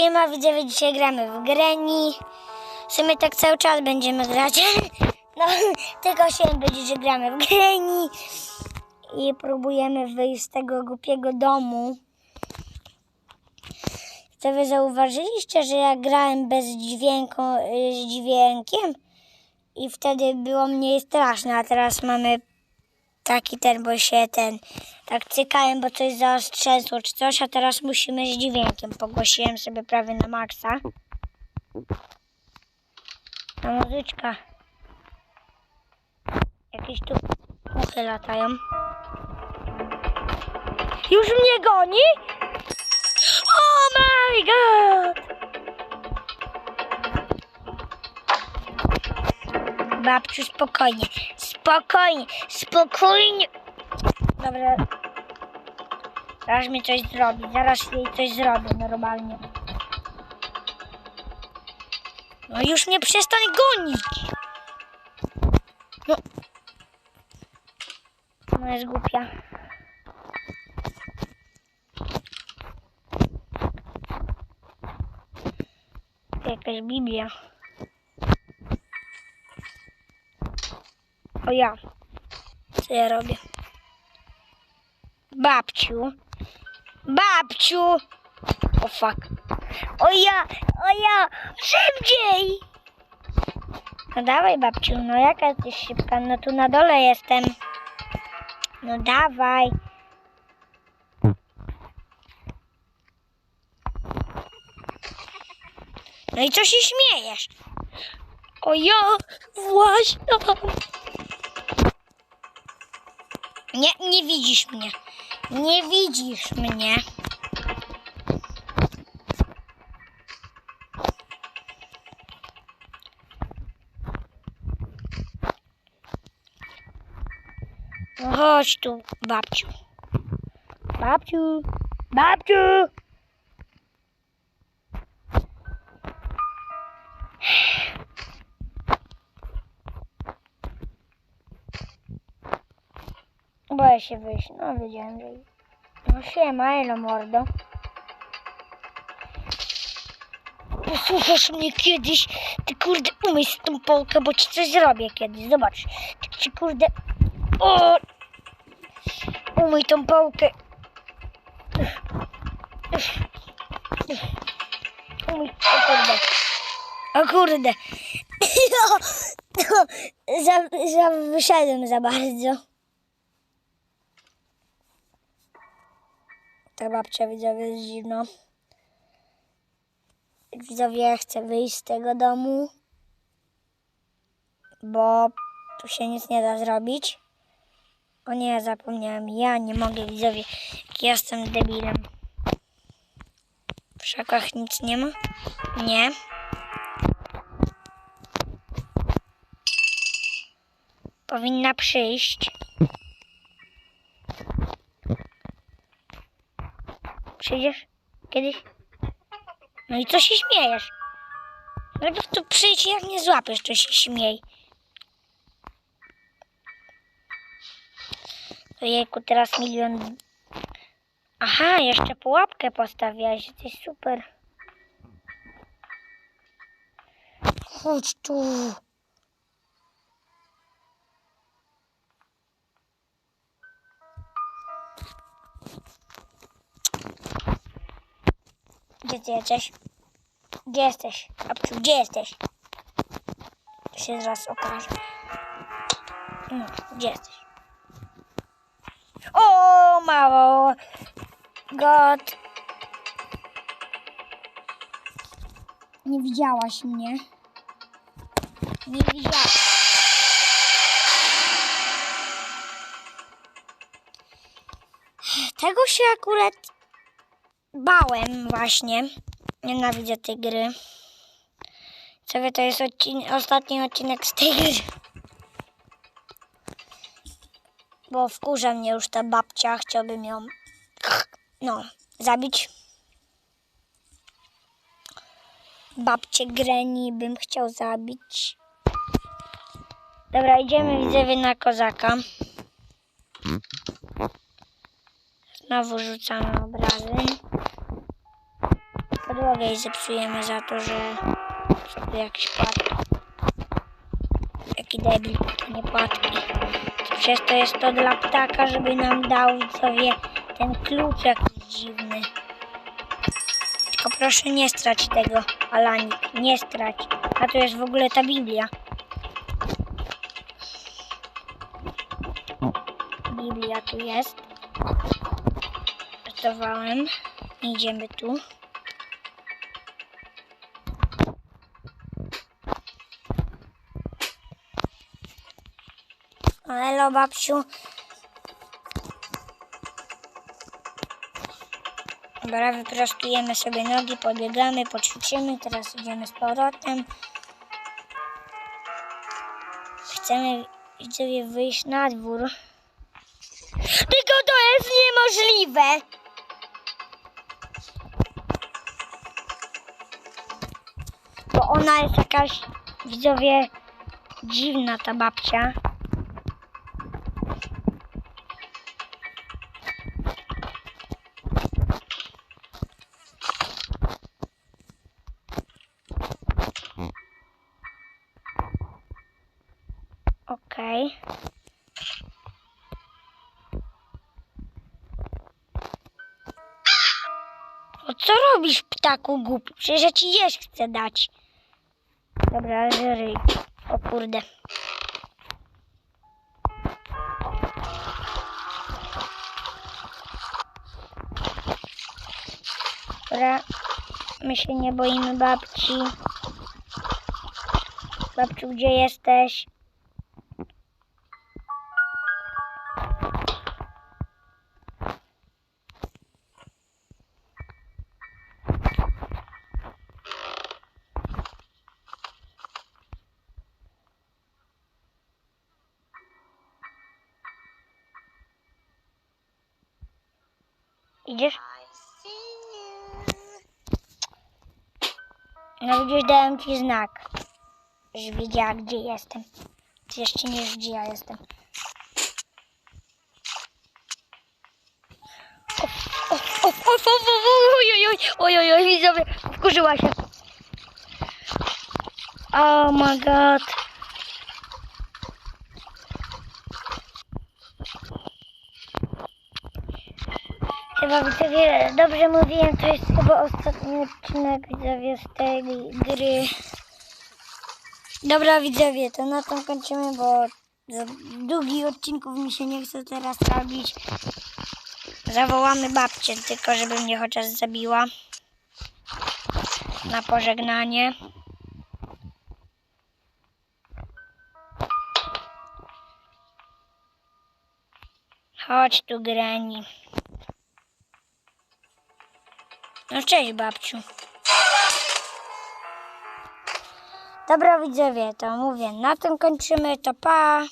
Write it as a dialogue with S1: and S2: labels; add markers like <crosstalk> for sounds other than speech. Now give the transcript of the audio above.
S1: Siema, widzowie, dzisiaj gramy w Greni. W sumie tak cały czas będziemy grać. <laughs> No, tylko się będzie, że gramy w Greni. I próbujemy wyjść z tego głupiego domu. To wy zauważyliście, że ja grałem bez dźwięku, y, z dźwiękiem i wtedy było mniej straszne, a teraz mamy taki ten, bo się ten tak cykałem, bo coś zaostrzęsło czy coś, a teraz musimy z dźwiękiem. Pogłosiłem sobie prawie na maksa. Ta muzyczka. Jakieś tu muchy latają. Już mnie goni? Oh my god! Babciu, spokojnie, spokojnie, spokojnie. Dobra. Zaraz mi coś zrobi, zaraz jej coś zrobię normalnie. No już mnie przestań gonić. No. No jest głupia. Jakaś Biblia. O ja. Co ja robię? Babciu. Babciu. O fuck. O ja, o ja. Szybciej. No dawaj babciu, no jaka jesteś szybka? No tu na dole jestem. No dawaj. No i co się śmiejesz? O ja, właśnie. Nie, nie widzisz mnie. Nie widzisz mnie. No chodź tu, babciu. Babciu, babciu. Boję się wyjść. No wiedziałem, że... No siema, elo mordo. Posłuchasz mnie kiedyś? Ty kurde umyj z tą połkę, bo ci coś zrobię kiedyś. Zobacz. Ci kurde... O! Umyj tą połkę. Umyj... O kurde. <laughs> O kurde. za, za, wyszedłem za bardzo. Ta babcia widzowie jest dziwna. Widzowie chce wyjść z tego domu, bo tu się nic nie da zrobić. O nie, zapomniałem. Ja nie mogę widzowie. Jestem debilem. W szakach nic nie ma? Nie. Powinna przyjść. Przyjdziesz kiedyś? No i co się śmiejesz? Najpierw tu przyjdź, jak nie złapiesz, to się śmiej. Ojejku, teraz milion... Aha, jeszcze pułapkę postawiłaś, jesteś super. Chodź tu. Gdzie ty jesteś? Gdzie jesteś? Babciu, gdzie jesteś? To się zaraz okaże. No, gdzie jesteś? O, mało. God. Nie widziałaś mnie. Nie widziałaś. Tego się akurat bałem właśnie. Nienawidzę tej gry. Co wie, to jest odcin- ostatni odcinek z tej gry. Bo wkurza mnie już ta babcia, chciałbym ją no, zabić. Babcię Greni bym chciał zabić. Dobra, idziemy widzowie na kozaka. Znowu rzucamy obrazy. Podłogi drogę jej zepsujemy za to, że jakieś płatki. Jaki debil, nie płatki. Przez to jest to dla ptaka, żeby nam dał sobie ten klucz jakiś dziwny. Tylko proszę nie strać tego, Alanik, nie strać. A tu jest w ogóle ta Biblia. Biblia tu jest. Idziemy tu. Elo, babciu. Dobra, wyprostujemy sobie nogi, pobiegamy, poćwiczymy. Teraz idziemy z powrotem. Chcemy widzowie wyjść na dwór. Tylko to jest niemożliwe! Bo ona jest jakaś, widzowie, dziwna ta babcia. Okej. O co robisz, ptaku głupi? Przecież ja ci jeść chcę dać. Dobra, żryj. O kurde. Dobra, my się nie boimy babci. Babciu, gdzie jesteś? Idziesz? No widzisz, dałem ci znak, że wiedziała, gdzie jestem. Ty jeszcze nie wiesz, gdzie ja jestem. Oj, oj, oj, widzowie, wkurzyła się. Oh my god. Chyba widzowie, dobrze mówiłem, to jest chyba ostatni odcinek widzowie z tej gry. Dobra widzowie, to na tym kończymy, bo długich odcinków mi się nie chce teraz robić. Zawołamy babcię, tylko żeby mnie chociaż zabiła. Na pożegnanie. Chodź tu, Grani. No cześć, babciu. Dobra, widzowie, to mówię, na tym kończymy, to pa.